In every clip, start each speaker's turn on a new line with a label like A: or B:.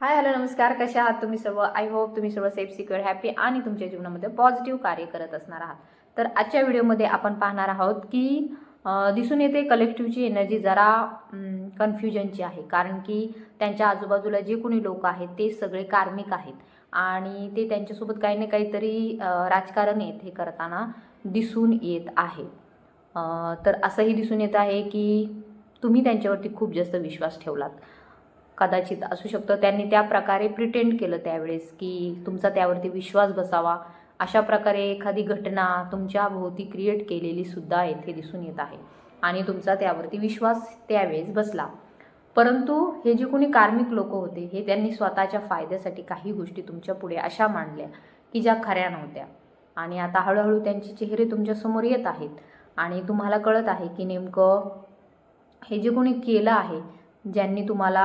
A: Hi hello नमस्कार. कशा आहात तुम्ही सर्व? आय होप तुम्ही सर्व सेफ सिक्युअर हॅपी आणि तुमच्या जीवनामध्ये पॉझिटिव्ह कार्य करत असणार आहात. तर आजच्या व्हिडिओमध्ये आपण पाहणार आहोत की दिसून येते कलेक्टिव्हची एनर्जी जरा कन्फ्युजनची आहे. कारण की त्यांच्या आजूबाजूला जे कोणी लोक आहेत ते सगळे कार्मिक आहेत. आणि ते त्यांच्यासोबत काही ना काहीतरी राजकारण येत हे करताना दिसून येत आहे. तर असंही दिसून येत आहे की तुम्ही त्यांच्यावरती खूप जास्त विश्वास ठेवलात. कदाचित असू शकतं. त्यांनी त्या प्रकारे प्रिटेंड केलं त्यावेळेस की तुमचा त्यावरती विश्वास बसावा. अशा प्रकारे एखादी घटना तुमच्या भोवती क्रिएट केलेली सुद्धा येथे दिसून येत आहे. आणि तुमचा त्यावरती विश्वास त्यावेळेस बसला. परंतु हे जे कोणी कार्मिक लोक होते हे त्यांनी स्वतःच्या फायद्यासाठी काही गोष्टी तुमच्यापुढे अशा मांडल्या की ज्या खऱ्या नव्हत्या. आणि आता हळूहळू त्यांचे चेहरे तुमच्यासमोर येत आहेत. आणि तुम्हाला कळत आहे की नेमकं हे जे कोणी केलं आहे ज्यांनी तुम्हाला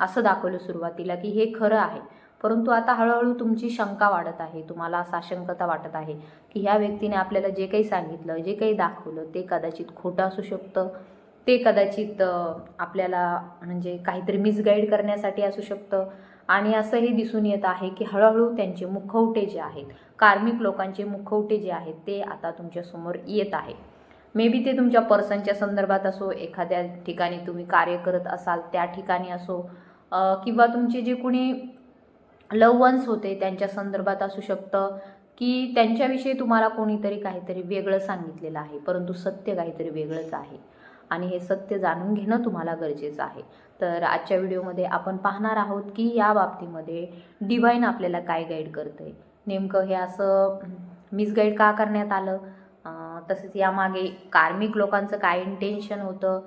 A: असं दाखवलं सुरुवातीला की हे खरं आहे. परंतु आता हळूहळू तुमची शंका वाढत आहे तुम्हाला साशंकता वाटत आहे की ह्या व्यक्तीने आपल्याला जे काही सांगितलं जे काही दाखवलं ते कदाचित खोटं असू शकतं. ते कदाचित आपल्याला म्हणजे काहीतरी मिसगाईड करण्यासाठी असू शकतं. आणि असंही दिसून येत आहे की हळूहळू त्यांचे मुखवटे जे आहेत कार्मिक लोकांचे मुखवटे जे आहेत ते आता तुमच्यासमोर येत आहे मे बी ते तुमच्या पर्सनच्या संदर्भात असो एखाद्या ठिकाणी तुम्ही कार्य करत असाल त्या ठिकाणी असो किंवा तुमचे जे कोणी लव वन्स होते त्यांच्या संदर्भात असू शकतं की त्यांच्याविषयी तुम्हाला कोणीतरी काहीतरी वेगळं सांगितलेलं आहे परंतु सत्य काहीतरी वेगळंच आहे. आणि हे सत्य जाणून घेणं तुम्हाला गरजेचं आहे. तर आजच्या व्हिडिओमध्ये आपण पाहणार आहोत की या बाबतीमध्ये डिवाईन आपल्याला काय गाईड करतं आहे नेमकं हे असं मिसगाईड का करण्यात आलं? तसेच यामागे कार्मिक लोकांचं काय इंटेन्शन होतं?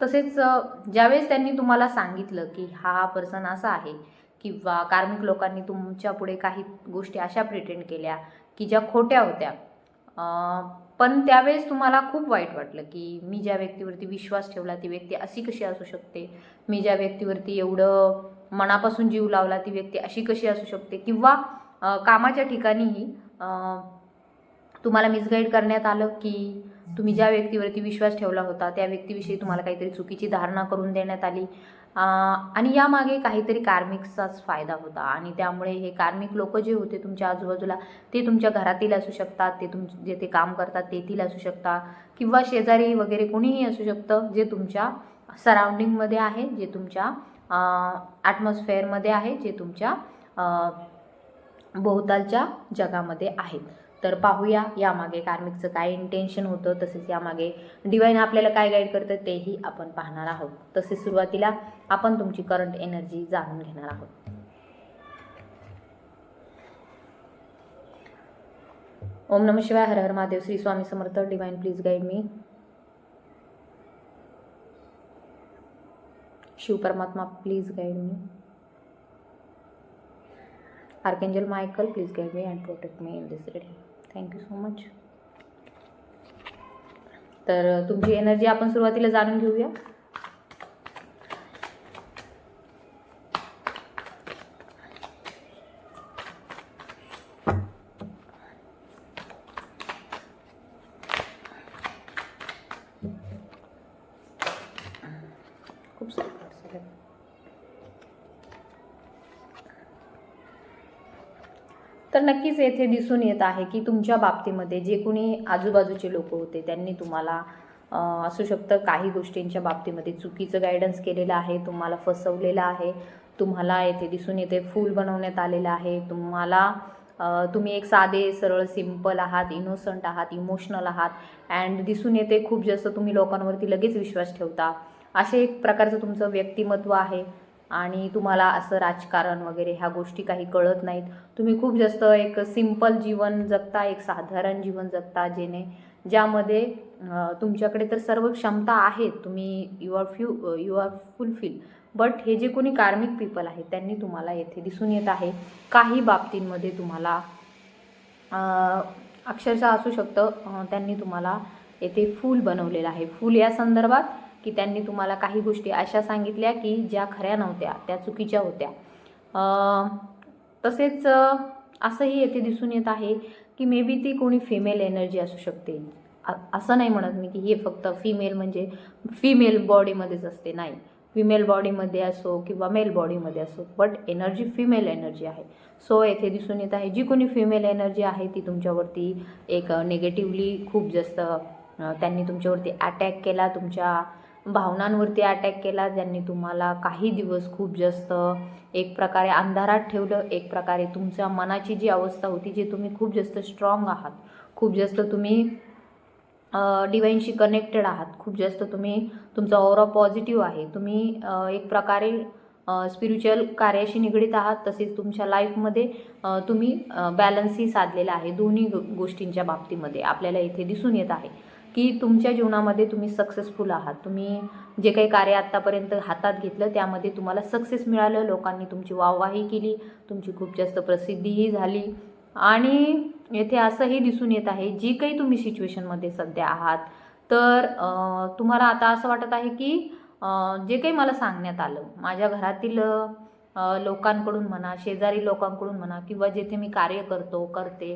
A: तसेच ज्यावेळेस त्यांनी तुम्हाला सांगितलं की हा पर्सन असा आहे किंवा कार्मिक लोकांनी तुमच्यापुढे काही गोष्टी अशा प्रिटेंड केल्या की ज्या खोट्या होत्या पण त्यावेळेस तुम्हाला खूप वाईट वाटलं की मी ज्या व्यक्तीवरती विश्वास ठेवला ती व्यक्ती अशी कशी असू शकते? मी ज्या व्यक्तीवरती एवढं मनापासून जीव लावला ती व्यक्ती अशी कशी असू शकते? किंवा कामाच्या ठिकाणीही तुम्हाला मिसगाईड करण्यात आलं की तुम्ही ज्या व्यक्तीवरती विश्वास ठेवला होता त्या व्यक्तीविषयी तुम्हाला काहीतरी चुकीची धारणा करून देण्यात आली. आणि यामागे काहीतरी कार्मिकचाच फायदा होता आणि त्यामुळे हे कार्मिक लोक जे होते तुमच्या आजूबाजूला ते तुमच्या घरातील असू शकतात ते तुम जे ते काम करतात तेथील असू शकतात किंवा शेजारी वगैरे कोणीही असू शकतं जे तुमच्या सराउंडिंगमध्ये आहे जे तुमच्या ॲटमॉस्फेअरमध्ये आहे जे तुमच्या भोवतालच्या जगामध्ये आहेत. तर पाहूया. यामागे कार्मिकचं काय इंटेन्शन होतं तसेच यामागे डिवाईन आपल्याला काय गाईड करतं तेही आपण पाहणार आहोत. तसेच सुरुवातीला आपण तुमची करंट एनर्जी जाणून घेणार आहोत. ओम नम शिवाय हर हर Mahadev Shri Swami Samarth divine please guide me Shiv परमात्मा please guide me archangel Michael please guide me and protect me in this reading thank you so much तर तुमची एनर्जी आपण सुरुवातीला जाणून घेऊया. नक्कीच येथे दिसून येत आहे की तुमच्या बाबतीमध्ये जे कोणी आजूबाजूचे लोक होते त्यांनी तुम्हाला असू शकतं काही गोष्टींच्या बाबतीमध्ये चुकीचं गायडन्स केलेलं आहे तुम्हाला फसवलेलं आहे तुम्हाला येथे दिसून येते फूल बनवण्यात आलेलं आहे तुम्हाला तुम्ही एक साधे सरळ सिंपल आहात इनोसंट आहात इमोशनल आहात अँड दिसून येते खूप जास्त तुम्ही लोकांवरती लगेच विश्वास ठेवता. असे एक प्रकारचं तुमचं व्यक्तिमत्व आहे. आणि तुम्हाला असं राजकारण वगैरे ह्या गोष्टी काही कळत नाहीत. तुम्ही खूप जास्त एक सिंपल जीवन जगता एक साधारण जीवन जगता जेणे ज्यामध्ये तुमच्याकडे तर सर्व क्षमता आहेत. तुम्ही you are few you are fulfil but हे जे कोणी कार्मिक पीपल आहेत त्यांनी तुम्हाला येथे दिसून येत आहे. काही बाबतींमध्ये तुम्हाला अक्षरशः असू शकतं त्यांनी तुम्हाला येथे फूल बनवलेलं आहे. फूल या संदर्भात की त्यांनी तुम्हाला काही गोष्टी अशा सांगितल्या की ज्या खऱ्या नव्हत्या त्या चुकीच्या होत्या. तसेच असंही येथे दिसून येत आहे की मे बी ती कोणी फिमेल एनर्जी असू शकते. असं नाही म्हणत मी की हे फक्त फिमेल म्हणजे फिमेल बॉडीमध्येच असते. नाही. फिमेल बॉडीमध्ये असो किंवा मेल बॉडीमध्ये असो बट एनर्जी फिमेल एनर्जी आहे. सो येथे दिसून येत आहे जी कोणी फिमेल एनर्जी आहे ती तुमच्यावरती एक निगेटिव्हली खूप जास्त त्यांनी तुमच्यावरती अटॅक केला तुमच्या भावनांवरती अटॅक केला ज्यांनी तुम्हाला काही दिवस खूप जास्त एक प्रकारे अंधारात ठेवलं एक प्रकारे तुमच्या मनाची जी अवस्था होती जी तुम्ही खूप जास्त स्ट्रॉंग आहात खूप जास्त तुम्ही डिवाईनशी कनेक्टेड आहात खूप जास्त तुम्ही तुमचा ओरा पॉझिटिव्ह आहे तुम्ही एक प्रकारे स्पिरिच्युअल कार्याशी निगडीत आहात तसेच तुमच्या लाईफमध्ये तुम्ही बॅलन्सही साधलेला आहे दोन्ही गो गोष्टींच्या बाबतीमध्ये आपल्याला इथे दिसून येत आहे. की तुमच्या जीवनामध्ये तुम्ही सक्सेसफुल आहात. तुम्ही जे काही कार्य आत्तापर्यंत हातात घेतलं त्यामध्ये तुम्हाला सक्सेस मिळालं लोकांनी तुमची वाहवाही केली तुमची खूप जास्त प्रसिद्धीही झाली. आणि येथे असंही दिसून येत आहे जी काही तुम्ही सिच्युएशनमध्ये सध्या आहात तर तुम्हाला आता असं वाटत आहे की जे काही मला सांगण्यात आलं माझ्या घरातील लोकांकडून म्हणा शेजारी लोकांकडून म्हणा किंवा जेथे मी कार्य करतो करते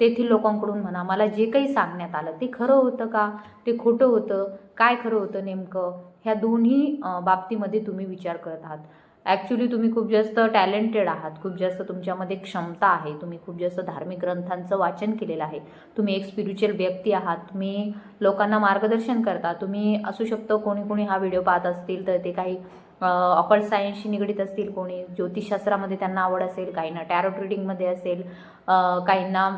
A: तेथील लोकांकडून म्हणा मला जे काही सांगण्यात आलं ते खरं होतं का? ते खोटं होतं? काय खरं होतं नेमकं? ह्या दोन्ही बाबतीमध्ये तुम्ही विचार करत आहात. ॲक्च्युली तुम्ही खूप जास्त टॅलेंटेड आहात खूप जास्त तुमच्यामध्ये क्षमता आहे तुम्ही खूप जास्त धार्मिक ग्रंथांचं वाचन केलेलं आहे. तुम्ही एक स्पिरिच्युअल व्यक्ती आहात तुम्ही लोकांना मार्गदर्शन करता तुम्ही असू शकतं कोणी कोणी हा व्हिडिओ पाहत असतील तर ते काही ऑकल्ट सायन्सशी निगडीत असतील कोणी ज्योतिषशास्त्रामध्ये त्यांना आवड असेल काहींना टॅरोट रिडिंगमध्ये असेल काहींना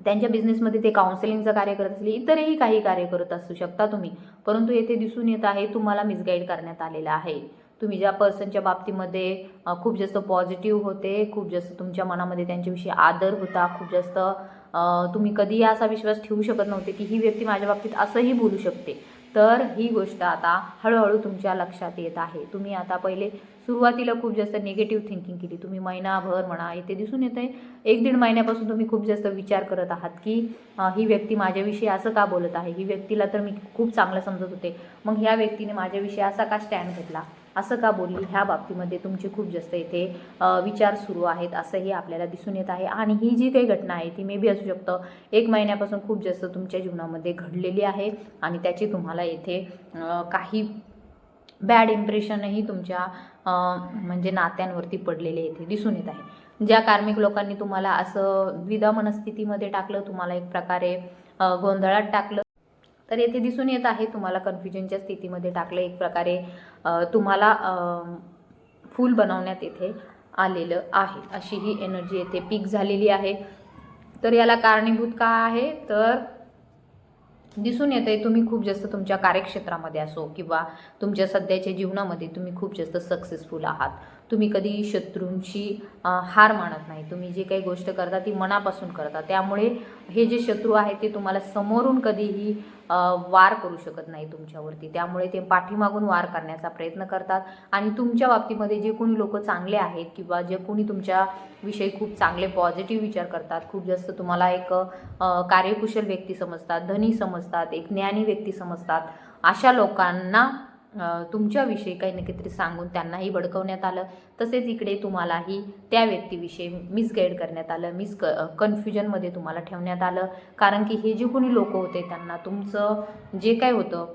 A: त्यांच्या बिझनेसमध्ये ते काउन्सिलिंगचं कार्य करत असले इतरही काही कार्य करत असू शकता तुम्ही. परंतु येथे दिसून येत आहे तुम्हाला मिसगाईड करण्यात आलेलं आहे. तुम्ही ज्या पर्सनच्या बाबतीमध्ये खूप जास्त पॉझिटिव्ह होते खूप जास्त तुमच्या मनामध्ये त्यांच्याविषयी आदर होता खूप जास्त तुम्ही कधीही असा विश्वास ठेवू शकत नव्हते की ही व्यक्ती माझ्या बाबतीत असंही बोलू शकते. तर ही गोष्ट आता हळूहळू तुमच्या लक्षात येत आहे. तुम्ही आता पहिले सुरुवातीला खूप जास्त निगेटिव्ह थिंकिंग केली. तुम्ही महिनाभर म्हणा इथे दिसून येतं आहे एक दीड महिन्यापासून तुम्ही खूप जास्त विचार करत आहात की ही व्यक्ती माझ्याविषयी असं का बोलत आहे? ही व्यक्तीला तर मी खूप चांगलं समजत होते. मग ह्या व्यक्तीने माझ्याविषयी असा का स्टँड घेतला? असं का बोलली? ह्या बाबतीमध्ये तुमचे खूप जास्त इथे विचार सुरू आहेत असंही आपल्याला दिसून येत आहे. आणि ही जी काही घटना आहे ती मे बी असू शकतं. एक महिन्यापासून खूप जास्त तुमच्या जीवनामध्ये घडलेली आहे आणि त्याची तुम्हाला येथे काही बॅड इम्प्रेशनही तुमच्या म्हणजे नात्यांवरती पडलेले येथे दिसून येत आहे. ज्या कार्मिक लोकांनी तुम्हाला असं द्विधा मनस्थितीमध्ये टाकलं तुम्हाला एक प्रकारे गोंधळात टाकलं तर येथे दिसून येत आहे तुम्हाला कन्फ्युजनच्या स्थितीमध्ये टाकलं एक प्रकारे तुम्हाला फूल बनवण्यात येथे आलेलं आहे. अशी ही एनर्जी येथे पीक झालेली आहे. तर याला कारणीभूत का आहे? तर दिसून येत आहे तुम्ही खूप जास्त तुमच्या कार्यक्षेत्रामध्ये असो किंवा तुमच्या सध्याच्या जीवनामध्ये तुम्ही खूप जास्त सक्सेसफुल आहात. तुम्ही कधी शत्रूंची हार मानत नाही. तुम्ही जे काही गोष्ट करता ती मनापासून करता. त्यामुळे हे जे शत्रू आहेत ते तुम्हाला समोरून कधीही वार करू शकत नाही तुमच्यावरती. त्यामुळे ते पाठीमागून वार करण्याचा प्रयत्न करतात. आणि तुमच्या बाबतीमध्ये जे कोणी लोक चांगले आहेत किंवा जे कोणी तुमच्या विषयी खूप चांगले पॉझिटिव्ह विचार करतात खूप जास्त तुम्हाला एक कार्यकुशल व्यक्ती समजतात धनी समजतात एक ज्ञानी व्यक्ती समजतात अशा लोकांना तुमच्याविषयी काही ना काहीतरी सांगून त्यांनाही भडकवण्यात आलं. तसेच इकडे तुम्हालाही त्या व्यक्तीविषयी मिसगाईड करण्यात आलं. मिस क कन्फ्युजनमध्ये तुम्हाला ठेवण्यात आलं. कारण की हे जे कोणी लोक होते त्यांना तुमचं जे काय होतं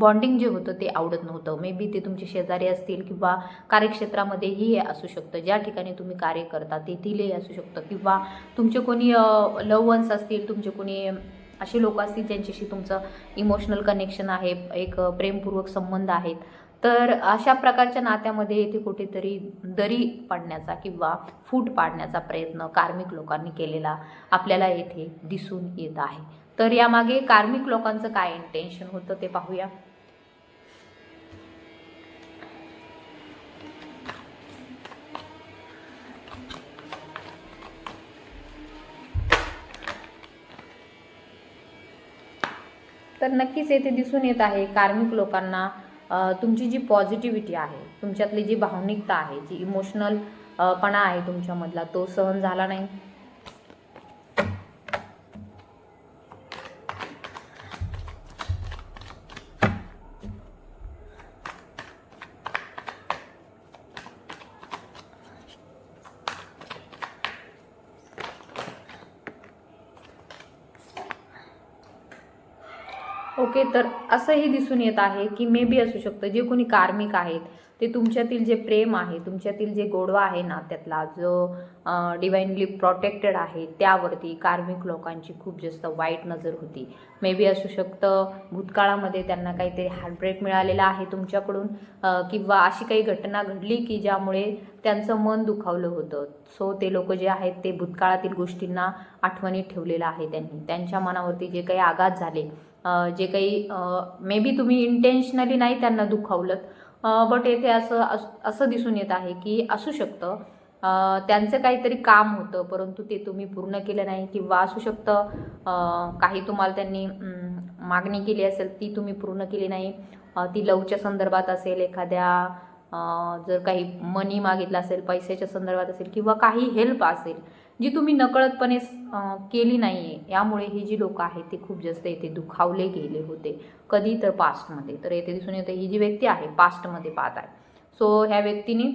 A: बॉन्डिंग जे होतं ते आवडत नव्हतं. मे बी ते तुमचे शेजारी असतील किंवा कार्यक्षेत्रामध्येही हे असू शकतं. ज्या ठिकाणी तुम्ही कार्य करता तेथीलही असू शकतं. किंवा तुमचे कोणी लव वन्स असतील तुमचे कोणी असे लोक असतील ज्यांच्याशी तुमचं इमोशनल कनेक्शन आहे एक प्रेमपूर्वक संबंध आहेत. तर अशा प्रकारच्या नात्यामध्ये येथे कुठेतरी दरी पाडण्याचा किंवा फूट पाडण्याचा प्रयत्न कार्मिक लोकांनी केलेला आपल्याला येथे दिसून येत आहे. तर यामागे कार्मिक लोकांचं काय इंटेन्शन होतं ते पाहूया. तर नक्कीच येथे दिसून येत आहे कार्मिक लोकांना तुमची जी पॉझिटिव्हिटी आहे तुमच्यातली जी भावनिकता आहे जी इमोशनल पणा आहे तुमच्यामधला तो सहन झाला नाही. असंही दिसून येत आहे की मे बी असू शकतं. जे कोणी कार्मिक आहेत ते तुमच्यातील जे प्रेम आहे तुमच्यातील जे गोडवा आहे ना त्यातला जो डिवाइनली प्रोटेक्टेड आहे त्यावरती कार्मिक लोकांची खूप जास्त वाईट नजर होती. मे बी असू शकतं भूतकाळामध्ये त्यांना काहीतरी हार्टब्रेक मिळालेला आहे तुमच्याकडून किंवा अशी काही घटना घडली की ज्यामुळे त्यांचं मन दुखावलं होतं. सो ते लोक जे आहेत ते भूतकाळातील गोष्टींना आठवणीत ठेवलेलं आहे त्यांनी. त्यांच्या मनावरती जे काही आघात झाले जे काही मे बी तुम्ही इंटेन्शनली नाही त्यांना दुखावलं बट येथे असं अस- असं दिसून येत आहे की असू शकतं. त्यांचं काहीतरी काम होतं परंतु ते तुम्ही पूर्ण केलं नाही किंवा असू शकतं काही तुम्हाला त्यांनी मागणी केली असेल ती तुम्ही पूर्ण केली नाही. ती लवच्या संदर्भात असेल एखाद्या जर काही मनी मागितलं असेल पैशाच्या संदर्भात असेल किंवा काही हेल्प असेल जी तुम्ही नकळतपणे केली नाही आहे यामुळे ही जी लोकं आहेत ती खूप जास्त येथे दुखावले गेले होते. कधी तर पास्टमध्ये तर येथे दिसून येते ही जी व्यक्ती आहे पास्टमध्ये पाहत आहे. सो ह्या व्यक्तीने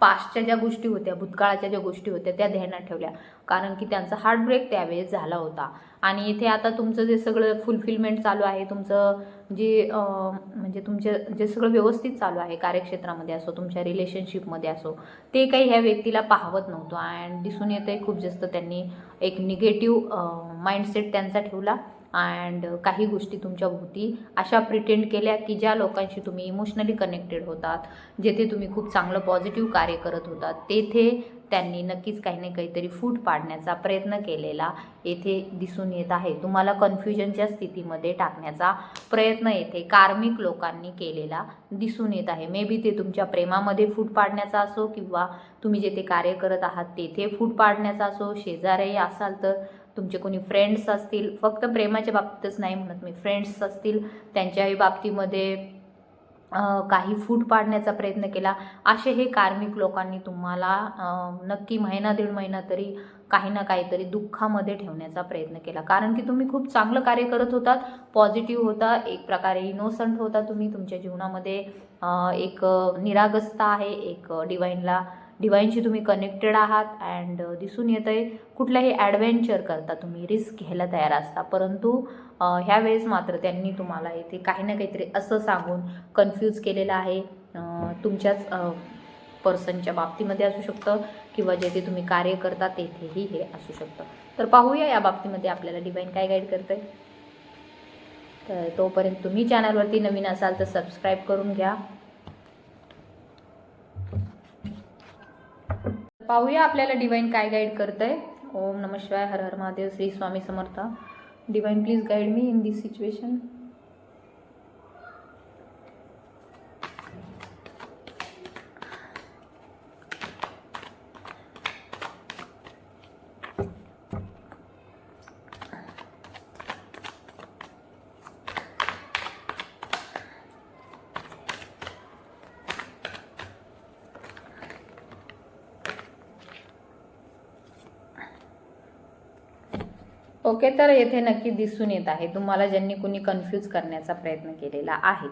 A: पास्टच्या ज्या गोष्टी होत्या भूतकाळाच्या ज्या गोष्टी होत्या त्या ध्यानात ठेवल्या. कारण की त्यांचा हार्टब्रेक त्यावेळेस झाला होता. आणि इथे आता तुमचं जे सगळं फुलफिलमेंट चालू आहे तुमचं जे म्हणजे तुमचे जे सगळं व्यवस्थित चालू आहे कार्यक्षेत्रामध्ये असो तुमच्या रिलेशनशिपमध्ये असो ते काही ह्या व्यक्तीला पाहवत नव्हतं. अँड दिसून येतं खूप जास्त त्यांनी एक निगेटिव्ह माइंडसेट त्यांचा ठेवला. अँड uh, काही गोष्टी तुमच्या भोवती अशा प्रिटेंड केल्या की ज्या लोकांशी तुम्ही इमोशनली कनेक्टेड होतात जेथे तुम्ही खूप चांगलं पॉझिटिव्ह कार्य करत होतात तेथे त्यांनी नक्कीच काही ना काहीतरी फूट पाडण्याचा प्रयत्न केलेला येथे दिसून येत आहे. तुम्हाला कन्फ्युजनच्या स्थितीमध्ये टाकण्याचा प्रयत्न येथे कार्मिक लोकांनी केलेला दिसून येत आहे. मे बी ते तुमच्या प्रेमामध्ये फूट पाडण्याचा असो किंवा तुम्ही जेथे कार्य करत आहात तेथे फूट पाडण्याचा असो शेजारी असाल तर तुमचे कोणी फ्रेंड्स असतील फक्त प्रेमाच्या बाबतीतच नाही म्हणत मी फ्रेंड्स असतील त्यांच्याही बाबतीमध्ये काही फूट पाडण्याचा प्रयत्न केला. असे हे कार्मिक लोकांनी तुम्हाला नक्की महिना दीड महिना तरी काही ना काहीतरी दुःखामध्ये ठेवण्याचा प्रयत्न केला. कारण की तुम्ही खूप चांगलं कार्य करत होतात पॉझिटिव्ह होता एक प्रकारे इनोसंट होता तुम्ही तुमच्या जीवनामध्ये एक निरागसता आहे एक डिवाईनला डिवाईनशी तुम्ही कनेक्टेड आहात अँड दिसून येतं आहे कुठलंही ॲडव्हेंचर करता तुम्ही रिस्क घ्यायला तयार असता. परंतु ह्या ह्यावेळेस मात्र त्यांनी तुम्हाला इथे काही ना काहीतरी असं सांगून कन्फ्यूज केलेलं आहे. तुमच्याच पर्सनच्या बाबतीमध्ये असू शकतं किंवा जेथे तुम्ही कार्य करता तेथेही हे असू शकतं. तर पाहूया या बाबतीमध्ये आपल्याला डिवाईन काय गाईड करतंय. तर तोपर्यंत तुम्ही चॅनलवरती नवीन असाल तर सबस्क्राईब करून घ्या. पाहूया आपल्याला डिवाईन काय गाईड करतंय. ओम नम शिवाय हर हर Mahadev Shri Swami Samarth. Divine please guide me in this situation okay तर येथे नक्की दिसून येत आहे. तुम्हाला ज्यांनी कुणी कन्फ्यूज करण्याचा प्रयत्न केलेला आहे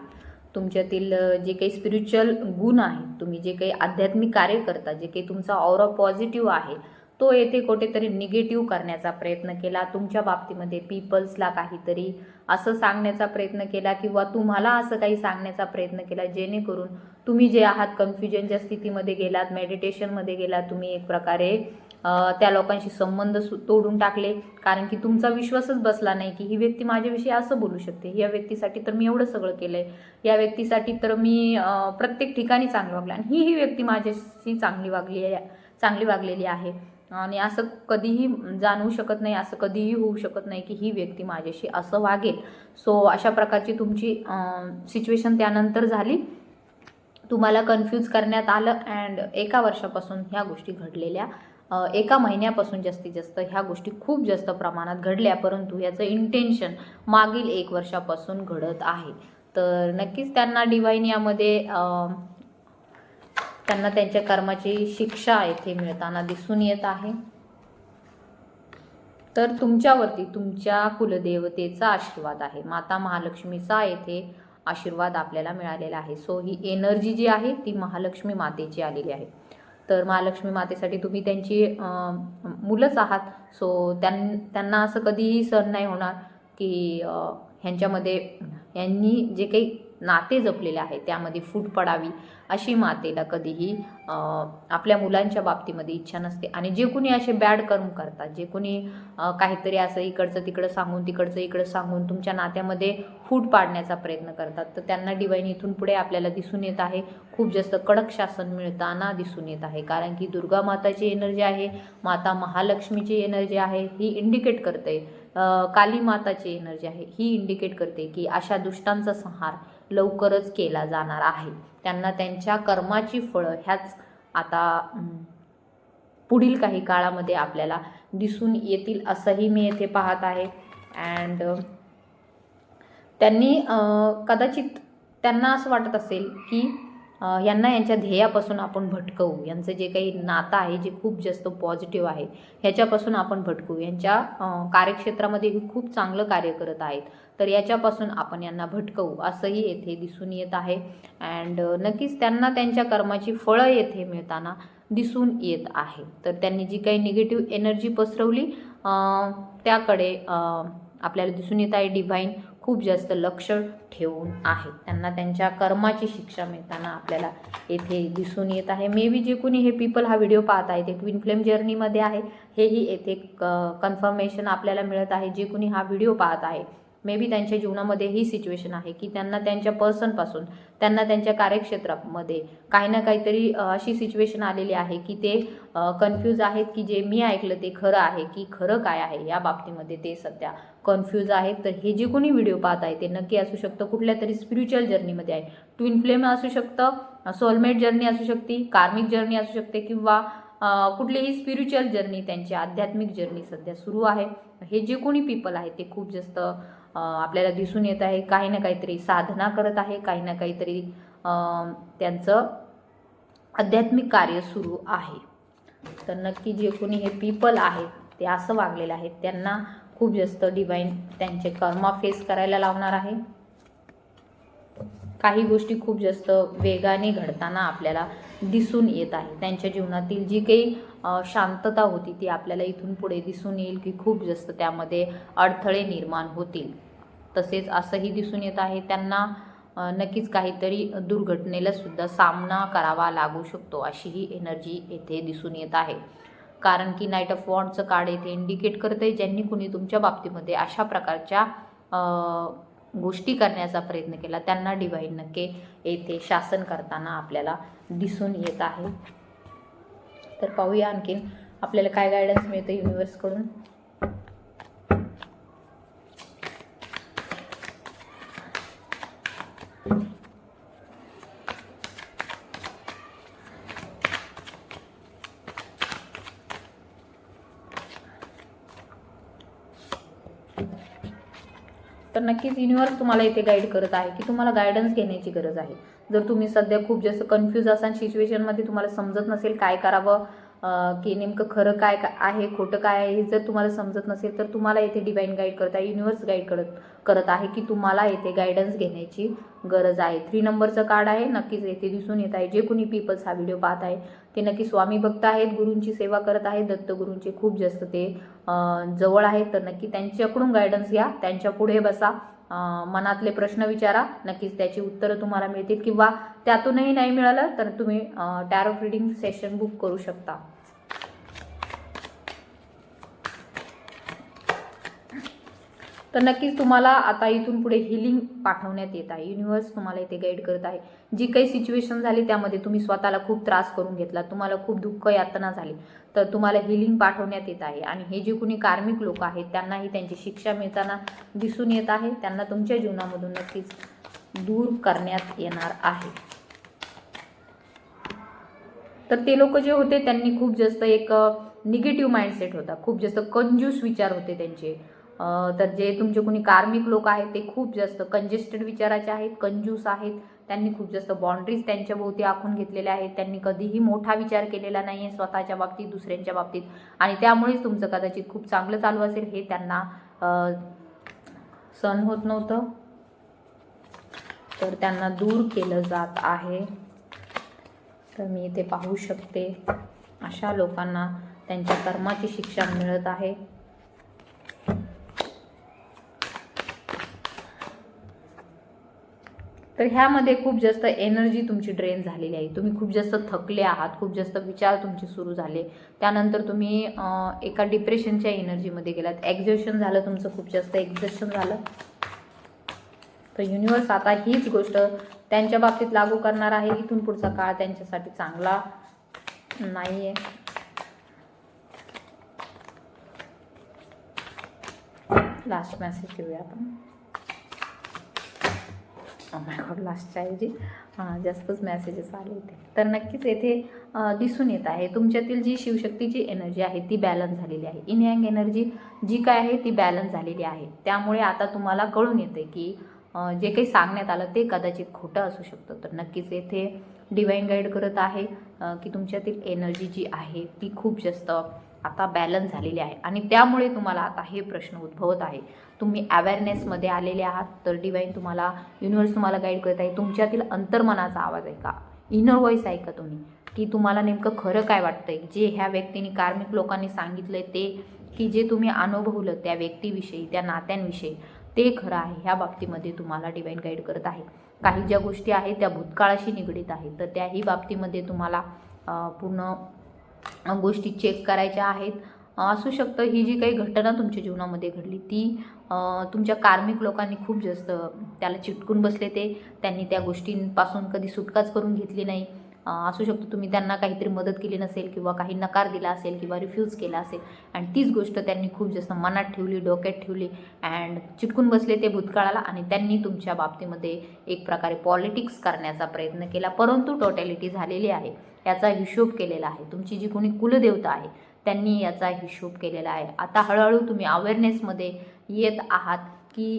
A: तुमच्यातील जे काही स्पिरिच्युअल गुण आहेत तुम्ही जे काही आध्यात्मिक कार्य करता जे काही तुमचा ऑरा पॉझिटिव्ह आहे तो येथे कुठेतरी निगेटिव्ह करण्याचा प्रयत्न केला. तुमच्या बाबतीमध्ये पीपल्सला काहीतरी असं सांगण्याचा प्रयत्न केला किंवा तुम्हाला असं काही सांगण्याचा प्रयत्न केला जेणेकरून तुम्ही जे आहात कन्फ्युजनच्या स्थितीमध्ये गेलात मेडिटेशनमध्ये गेलात तुम्ही एक प्रकारे त्या लोकांशी संबंध सु- तोडून टाकले. कारण की तुमचा विश्वासच बसला नाही की ही व्यक्ती माझ्याविषयी असं बोलू शकते. या व्यक्तीसाठी तर मी एवढं सगळं केलं आहे या व्यक्तीसाठी तर मी प्रत्येक ठिकाणी चांगलं वागलं. आणि ही ही व्यक्ती माझ्याशी चांगली वागली आहे चांगली वागलेली आहे. आणि असं कधीही जाणवू शकत नाही असं कधीही होऊ शकत नाही की ही व्यक्ती माझ्याशी असं वागेल. सो अशा प्रकारची तुमची सिच्युएशन त्यानंतर झाली. तुम्हाला कन्फ्यूज करण्यात आलं. अँड एका वर्षापासून ह्या गोष्टी घडलेल्या. एका महिन्यापासून जास्तीत जास्त ह्या गोष्टी खूप जास्त प्रमाणात घडल्या परंतु याचं इंटेन्शन मागील एक वर्षापासून घडत आहे. तर नक्कीच त्यांना डिवाईन यामध्ये त्यांना त्यांच्या कर्माची शिक्षा येथे मिळताना दिसून येत आहे. तर तुमच्यावरती तुमच्या कुलदेवतेचा आशीर्वाद आहे. माता महालक्ष्मीचा येथे आशीर्वाद आपल्याला मिळालेला आहे. सो ही एनर्जी जी आहे ती महालक्ष्मी मातेची आलेली आहे. तर महालक्ष्मी मातेसाठी तुम्ही त्यांची मुलंच आहात. सो त्यां त्यांना असं कधीही सहन नाही होणार की ह्यांच्यामध्ये यांनी जे काही नाते जपलेले आहे त्यामध्ये फूट पडावी अशी मातेला कधीही आपल्या मुलांच्या बाबतीमध्ये इच्छा नसते. आणि जे कोणी असे बॅड कर्म करतात जे कोणी काहीतरी असं इकडचं तिकडं सांगून तिकडचं इकडं सांगून तुमच्या नात्यामध्ये फूट पाडण्याचा प्रयत्न करतात तर त्यांना डिवाईन इथून पुढे आपल्याला दिसून येत आहे. खूप जास्त कडक शासन मिळताना दिसून येत आहे. कारण की दुर्गा माताची एनर्जी आहे माता महालक्ष्मीची एनर्जी आहे ही इंडिकेट करते. काली माताची एनर्जी आहे ही इंडिकेट करते की अशा दुष्टांचा संहार लवकरच केला जाणार आहे. त्यांना त्यांच्या कर्माची फळं ह्याच आता पुढील काही काळामध्ये आपल्याला दिसून येतील असंही मी येथे पाहत आहे. अँड त्यांनी कदाचित त्यांना असं वाटत असेल की यांना यांच्या ध्येयापासून आपण भटकवू. यांचं जे काही नातं आहे जे खूप जास्त पॉझिटिव्ह आहे ह्याच्यापासून आपण भटकवू. यांच्या कार्यक्षेत्रामध्ये खूप चांगलं कार्य करत आहेत. तर याच्यापासून आपण यांना भटकवू असंही येथे दिसून येत आहे. अँड नक्कीच त्यांना त्यांच्या कर्माची फळं येथे मिळताना दिसून येत आहे. तर त्यांनी जी काही निगेटिव्ह एनर्जी पसरवली त्याकडे आपल्याला दिसून येत आहे डिव्हाइन खूप जास्त लक्ष ठेवून आहे. त्यांना त्यांच्या कर्माची शिक्षा मिळताना आपल्याला येथे दिसून येत आहे. मे बी जे कोणी हे पीपल हा व्हिडिओ पाहत आहे ते ट्विन फ्लेम जर्नीमध्ये आहे. हेही येथे क कन्फर्मेशन आपल्याला मिळत आहे. जे कोणी हा व्हिडिओ पाहत आहे मे बी त्यांच्या जीवनामध्ये ही सिच्युएशन आहे की त्यांना त्यांच्या पर्सनपासून त्यांना त्यांच्या कार्यक्षेत्रामध्ये काही ना काहीतरी अशी सिच्युएशन आलेली आहे की ते कन्फ्यूज आहेत की जे मी ऐकलं ते खरं आहे की खरं काय आहे या बाबतीमध्ये ते सध्या कन्फ्यूज आहेत. तर हे जे कोणी व्हिडिओ पाहत आहे ते नक्की असू शकतं. कुठल्या तरी स्पिरिच्युअल जर्नीमध्ये आहे. ट्विन फ्लेम असू शकतं सोलमेट जर्नी असू शकते कार्मिक जर्नी असू शकते किंवा कुठलीही स्पिरिच्युअल जर्नी त्यांची आध्यात्मिक जर्नी सध्या सुरू आहे. हे जे कोणी पीपल आहे ते खूप जास्त आपल्याला दिसून येत आहे. काही ना काहीतरी साधना करत आहे. काही ना काहीतरी त्यांचं आध्यात्मिक कार्य सुरू आहे. तर नक्की जे कोणी हे पीपल आहेत ते असं वागलेले आहेत. त्यांना खूप जास्त डिवाईन त्यांचे कर्मा फेस करायला लावणार आहे. काही गोष्टी खूप जास्त वेगाने घडताना आपल्याला दिसून येत आहे. त्यांच्या जीवनातील जी काही शांतता होती ती आपल्याला इथून पुढे दिसून येईल की खूप जास्त त्यामध्ये अडथळे निर्माण होतील. तसेच असंही दिसून येत आहे त्यांना नक्कीच काहीतरी दुर्घटनेला सुद्धा सामना करावा लागू शकतो अशीही एनर्जी येथे दिसून येत आहे. कारण की नाईट ऑफ वॉन्डचं कार्ड येथे इंडिकेट करते ज्यांनी कुणी तुमच्या बाबतीमध्ये अशा प्रकारच्या गोष्टी करण्याचा प्रयत्न केला त्यांना डिवाईन नक्की येथे शासन करताना आपल्याला दिसून येत आहे. तर पाहूया आणखीन आपल्याला काय गायडन्स मिळतं युनिवर्सकडून नक्कीच युनिवर्स तुम्हाला इथे गाईड करत आहे की तुम्हाला गायडन्स घेण्याची गरज आहे. जर तुम्ही सध्या खूप जास्त कन्फ्यूज असाल सिच्युएशनमध्ये तुम्हाला समजत नसेल काय करावं की नेमकं खरं काय का- आहे खोटं काय आहे हे जर तुम्हाला समजत नसेल तर तुम्हाला येथे डिवाईन गाईड करत आहे युनिवर्स गाईड करत करत आहे की तुम्हाला येथे गायडन्स घेण्याची गरज आहे. थ्री नंबरचं कार्ड आहे नक्कीच येथे दिसून येत आहे. जे कोणी पीपल्स हा व्हिडिओ पाहत आहे ते नक्की स्वामी भक्त आहेत गुरूंची सेवा करत आहेत दत्तगुरूंचे खूप जास्त ते जवळ आहेत तर नक्की त्यांच्याकडून गायडन्स घ्या त्यांच्या पुढे बसा. मनातले प्रश्न विचारा. नक्कीच त्याची उत्तरं तुम्हाला मिळतील किंवा त्यातूनही नाही मिळालं तर तुम्ही टॅरो रिडिंग सेशन बुक करू शकता. तर नक्कीच तुम्हाला आता इथून पुढे हिलिंग पाठवण्यात येत आहे. युनिव्हर्स तुम्हाला इथे गाईड करत आहे. जी काही सिच्युएशन झाली त्यामध्ये तुम्ही स्वतःला खूप त्रास करून घेतला तुम्हाला खूप दुःख यातना झाली तर तुम्हाला हिलिंग पाठवण्यात येत आहे. आणि हे जे कुणी कार्मिक लोक आहेत त्यांनाही त्यांची शिक्षा मिळताना दिसून येत आहे. त्यांना तुमच्या जीवनामधून नक्कीच दूर करण्यात येणार आहे. तर ते लोक जे होते त्यांनी खूप जास्त एक निगेटिव्ह माइंडसेट होता. खूप जास्त कंजूस विचार होते त्यांचे. तर जे तुमचे कोणी कार्मिक लोक आहेत ते खूप जास्त कंजेस्टेड विचाराचे आहेत कंजूस आहेत. त्यांनी खूप जास्त बाउंड्रीज त्यांच्या भोवती आखून घेतलेल्या आहेत. त्यांनी कधीही मोठा विचार केलेला नाही आहे स्वतःच्या बाबतीत दुसऱ्यांच्या बाबतीत. आणि त्यामुळेच तुमचं कदाचित खूप चांगलं चालू असेल हे त्यांना सण सहन होत नव्हतं. तर त्यांना दूर केलं जात आहे. तर मी इथे पाहू शकते. अशा लोकांना त्यांच्या कर्माची शिक्षा मिळत आहे. तर ह्यामध्ये खूप जास्त एनर्जी तुमची ड्रेन झालेली आहे. तुम्ही खूप जास्त थकले आहात खूप जास्त विचार तुमचे सुरू झाले. त्यानंतर तुम्ही एका डिप्रेशनच्या एनर्जीमध्ये गेलात. एक्झॉशन झालं तुमचं खूप जास्त एक्झॉशन झालं. तर युनिवर्स आता हीच गोष्ट त्यांच्या बाबतीत लागू करणार आहे. इथून पुढचा काळ त्यांच्यासाठी चांगला नाही आहे लास्ट मेसेज घेऊया आपण. मायकॉड लास्टच्या ऐवजी. जास्तच मेसेजेस आले होते. तर नक्कीच येथे दिसून येत आहे. तुमच्यातील जी शिवशक्तीची एनर्जी आहे ती बॅलन्स झालेली आहे. इन हँग एनर्जी जी काय आहे ती बॅलन्स झालेली आहे. त्यामुळे आता तुम्हाला कळून येते की जे काही सांगण्यात आलं ते कदाचित खोटं असू शकतं. तर नक्कीच येथे डिवाईन गाईड करत आहे की तुमच्यातील एनर्जी जी आहे ती खूप जास्त आता बॅलन्स झालेली आहे. आणि त्यामुळे तुम्हाला आता हे प्रश्न उद्भवत आहे. तुम्ही अवेअरनेसमध्ये आलेले आहात तर डिवाईन तुम्हाला युनिवर्स तुम्हाला गाईड करत आहे. तुमच्यातील अंतर्मनाचा आवाज ऐका. इनर व्हॉईस ऐका तुम्ही. की तुम्हाला नेमकं खरं काय वाटतंय? जे ह्या व्यक्तीने कार्मिक लोकांनी सांगितलंय ते की जे तुम्ही अनुभवलं त्या व्यक्तीविषयी त्या नात्यांविषयी ते खरं आहे. ह्या बाबतीमध्ये तुम्हाला डिवाईन गाईड करत आहे. काही ज्या गोष्टी आहेत त्या भूतकाळाशी निगडीत आहेत. तर त्याही बाबतीमध्ये तुम्हाला पूर्ण गोष्टी चेक करायच्या आहेत. असू शकतं. ही जी काही घटना तुमच्या जीवनामध्ये घडली ती तुमच्या कार्मिक लोकांनी खूप जास्त त्याला चिटकून बसले ते. त्यांनी त्या गोष्टींपासून कधी सुटकाच करून घेतली नाही. असू शकतो तुम्ही त्यांना काहीतरी मदत केली नसेल किंवा काही नकार दिला असेल किंवा रिफ्यूज केला असेल. आणि तीच गोष्ट त्यांनी खूप जास्त मनात ठेवली डोक्यात ठेवली अँड चिटकून बसले ते भूतकाळाला आणि त्यांनी तुमच्या बाबतीमध्ये एक प्रकारे पॉलिटिक्स करण्याचा प्रयत्न केला. परंतु टोटॅलिटी झालेली आहे. याचा हिशोब केलेला आहे. तुमची जी कोणी कुलदेवता आहे त्यांनी याचा हिशोब केलेला आहे. आता हळूहळू तुम्ही अवेअरनेसमध्ये येत आहात की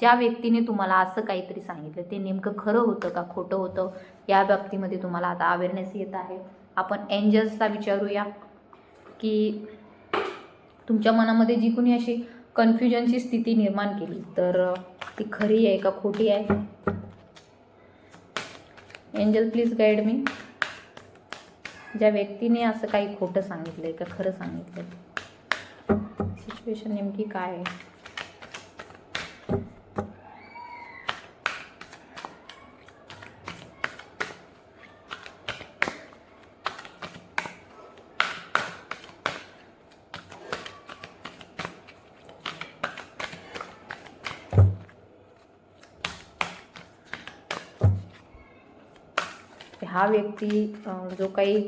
A: ज्या व्यक्तीने तुम्हाला असं काहीतरी सांगितलं ते नेमकं खरं होतं का खोटं होतं? या बाबतीमध्ये तुम्हाला आता अवेअरनेस येत आहे. आपण एंजल्सला विचारूया की तुमच्या मनामध्ये जी कोणी अशी कन्फ्युजनची स्थिती निर्माण केली. तर ती खरी आहे का खोटी आहे? एंजल प्लीज गाईड मी ज्या व्यक्तीने असं काही खोटं सांगितलंय का खरं सांगितलंय? सिच्युएशन नेमकी काय आहे? हा व्यक्ती जो काही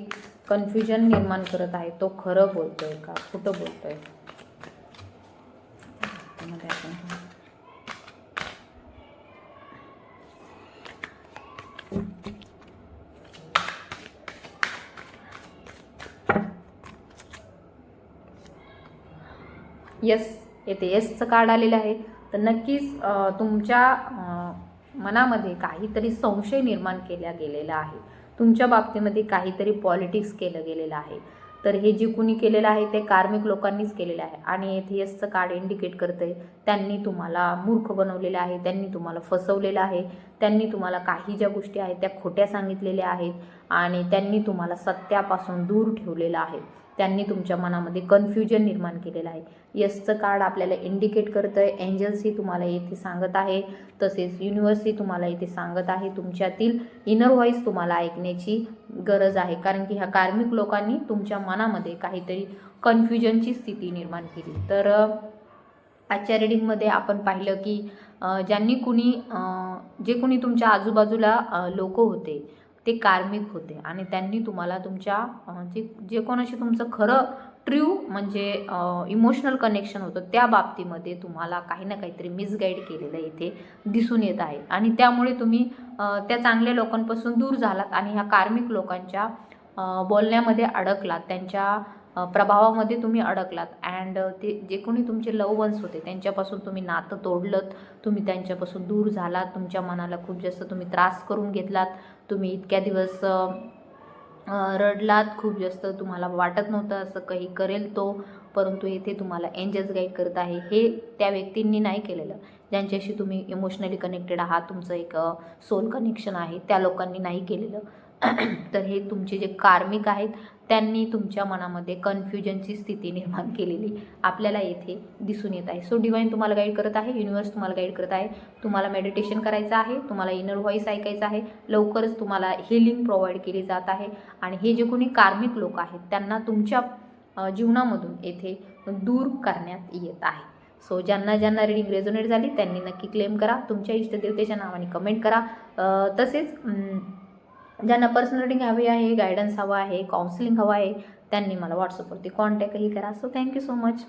A: कन्फ्युजन निर्माण करत आहे तो खरं बोलतो आहे का? खोटं बोलतो आहे येस यस येते. येसचं कार्ड आलेलं आहे. तर नक्कीच तुमच्या मनामध्ये काहीतरी संशय निर्माण केला गेलेला आहे. तुमच्या बाबतीमध्ये काहीतरी पॉलिटिक्स केलं गेलेलं आहे. तर हे जे कुणी केलेलं आहे ते कार्मिक लोकांनीच केलेलं आहे. आणि येथे यसचं कार्ड इंडिकेट करतंय. त्यांनी तुम्हाला मूर्ख बनवलेलं आहे. त्यांनी तुम्हाला फसवलेलं आहे. त्यांनी तुम्हाला काही ज्या गोष्टी आहेत त्या खोट्या सांगितलेल्या आहेत. आणि त्यांनी तुम्हाला सत्यापासून दूर ठेवलेलं आहे. त्यांनी तुमच्या मनामध्ये कन्फ्युजन निर्माण केलेलं आहे. यसचं कार्ड आपल्याला इंडिकेट करतं आहे एंजल्सही तुम्हाला येथे सांगत आहे. तसेच युनिव्हर्सही तुम्हाला येथे सांगत आहे. तुमच्यातील इनर व्हॉईस तुम्हाला ऐकण्याची गरज आहे. कारण की ह्या कार्मिक लोकांनी तुमच्या मनामध्ये काहीतरी कन्फ्युजनची स्थिती निर्माण केली. तर आजच्या रिडिंगमध्ये आपण पाहिलं की ज्यांनी कुणी जे कुणी तुमच्या आजूबाजूला लोक होते ते कार्मिक होते आणि त्यांनी तुम्हाला तुमच्या जे जे कोणाशी तुमचं खरं ट्रू म्हणजे इमोशनल कनेक्शन होतं त्या बाबतीमध्ये तुम्हाला काही ना काहीतरी मिसगाईड केलेलं इथे दिसून येत आहे. आणि त्यामुळे तुम्ही त्या चांगल्या लोकांपासून दूर झालात आणि ह्या कार्मिक लोकांच्या बोलण्यामध्ये अडकलात. त्यांच्या प्रभावामध्ये तुम्ही अडकलात. अँड ते जे कोणी तुमचे लव वन्स होते त्यांच्यापासून तुम्ही नातं तोडलत तुम्ही त्यांच्यापासून दूर झालात तुमच्या मनाला खूप जास्त तुम्ही त्रास करून घेतलात तुम्ही इतक्या दिवस रडलात खूप जास्त तुम्हाला वाटत नव्हतं असं काही करेल तो परंतु येथे तुम्हाला एंजल्स गाईड करत आहे. हे त्या व्यक्तींनी नाही केलेलं. ज्यांच्याशी तुम्ही इमोशनली कनेक्टेड आहात तुमचं एक सोल कनेक्शन आहे त्या लोकांनी नाही केलेलं. तर हे तुमचे जे कार्मिक आहेत त्यांनी तुमच्या मनामध्ये कन्फ्युजनची स्थिती निर्माण केलेली आपल्याला येथे दिसून येत आहे. सो डिवाईन तुम्हाला गाईड करत आहे युनिवर्स तुम्हाला गाईड करत आहे. तुम्हाला मेडिटेशन करायचं आहे तुम्हाला इनर व्हॉईस ऐकायचं आहे. लवकरच तुम्हाला हिलिंग प्रोव्हाइड केली जात आहे. आणि हे जे कोणी कार्मिक लोक आहेत त्यांना तुमच्या जीवनामधून येथे दूर करण्यात येत आहे. सो ज्यांना ज्यांना रिडिंग रेझोनेट झाली त्यांनी नक्की क्लेम करा. तुमच्या इष्टदेवतेच्या नावाने कमेंट करा. तसेच ज्यांना पर्सनल रिडिंग हवी आहे गायडन्स हवा आहे काउन्सिलिंग हवं आहे त्यांनी मला व्हॉट्सअपवरती कॉन्टॅक्टही करा. So thank you so much